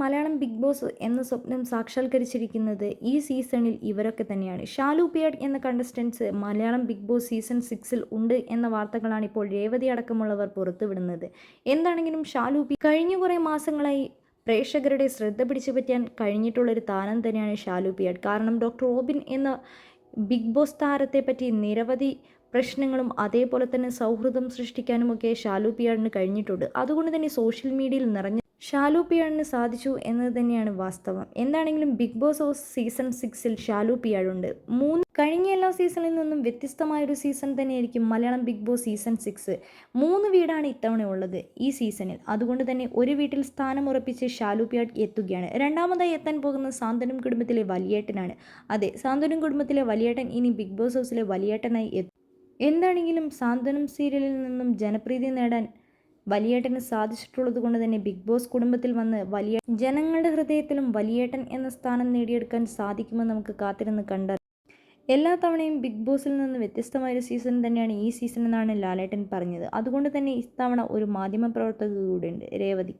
Malayalam big boss എന്ന സ്വപ്നം സാക്ഷാത്കരിച്ചിരിക്കുന്നത് ഈ സീസണിൽ ഇവരൊക്കെ തന്നെയാണ്. ഷാലു പിയഡ് എന്ന contestants Malayalam big boss season സിക്സിൽ ഉണ്ട് എന്ന വാർത്തകളാണ് ഇപ്പോൾ രേവതി അടക്കമുള്ളവർ പുറത്തുവിടുന്നത്. എന്താണെങ്കിലും ഷാലു പി കഴിഞ്ഞ കുറേ മാസങ്ങളായി പ്രേക്ഷകരുടെ ശ്രദ്ധ പിടിച്ചു പറ്റാൻ കഴിഞ്ഞിട്ടുള്ളൊരു താരം തന്നെയാണ് ഷാലു പിയാഡ് കാരണം ഡോക്ടർ റോബിൻ എന്ന ബിഗ് ബോസ് താരത്തെ പറ്റി നിരവധി പ്രശ്നങ്ങളും അതേപോലെ തന്നെ സൗഹൃദം സൃഷ്ടിക്കാനുമൊക്കെ ഷാലു പിയാഡിന് കഴിഞ്ഞിട്ടുണ്ട്. അതുകൊണ്ട് തന്നെ സോഷ്യൽ മീഡിയയിൽ നിറഞ്ഞ ഷാലു പിയാഡിന് സാധിച്ചു എന്നത് തന്നെയാണ് വാസ്തവം. എന്താണെങ്കിലും ബിഗ് ബോസ് ഹൗസ് സീസൺ സിക്സിൽ ഷാലു പിയാടുണ്ട് മൂന്ന് കഴിഞ്ഞ എല്ലാ സീസണിൽ നിന്നും വ്യത്യസ്തമായൊരു സീസൺ തന്നെയായിരിക്കും Malayalam Bigg Boss season six. മൂന്ന് വീടാണ് ഇത്തവണ ഉള്ളത് ഈ സീസണിൽ. അതുകൊണ്ട് തന്നെ ഒരു വീട്ടിൽ സ്ഥാനം ഉറപ്പിച്ച് ഷാലു പിയാഡ് എത്തുകയാണ്. രണ്ടാമതായി എത്താൻ പോകുന്ന സാന്ത്വനം കുടുംബത്തിലെ വലിയേട്ടനാണ്. അതെ സാന്ത്വനം കുടുംബത്തിലെ വലിയേട്ടൻ ഇനി ബിഗ് ബോസ് ഹൗസിലെ വലിയേട്ടനായി എത്തും. എന്താണെങ്കിലും സാന്ത്വനം സീരിയലിൽ നിന്നും ജനപ്രീതി നേടാൻ വലിയേട്ടന് സാധിച്ചിട്ടുള്ളത് കൊണ്ട് തന്നെ ബിഗ് ബോസ് കുടുംബത്തിൽ വന്ന് വലിയ ജനങ്ങളുടെ ഹൃദയത്തിലും വലിയേട്ടൻ എന്ന സ്ഥാനം നേടിയെടുക്കാൻ സാധിക്കുമെന്ന് നമുക്ക് കാത്തിരുന്ന് കണ്ട എല്ലാ തവണയും ബിഗ് ബോസിൽ നിന്ന് വ്യത്യസ്തമായൊരു സീസൺ തന്നെയാണ് ഈ സീസൺ എന്നാണ് ലാലേട്ടൻ പറഞ്ഞത്. അതുകൊണ്ട് തന്നെ ഇത്തവണ ഒരു മാധ്യമ പ്രവർത്തക കൂടെയുണ്ട്. രേവതി.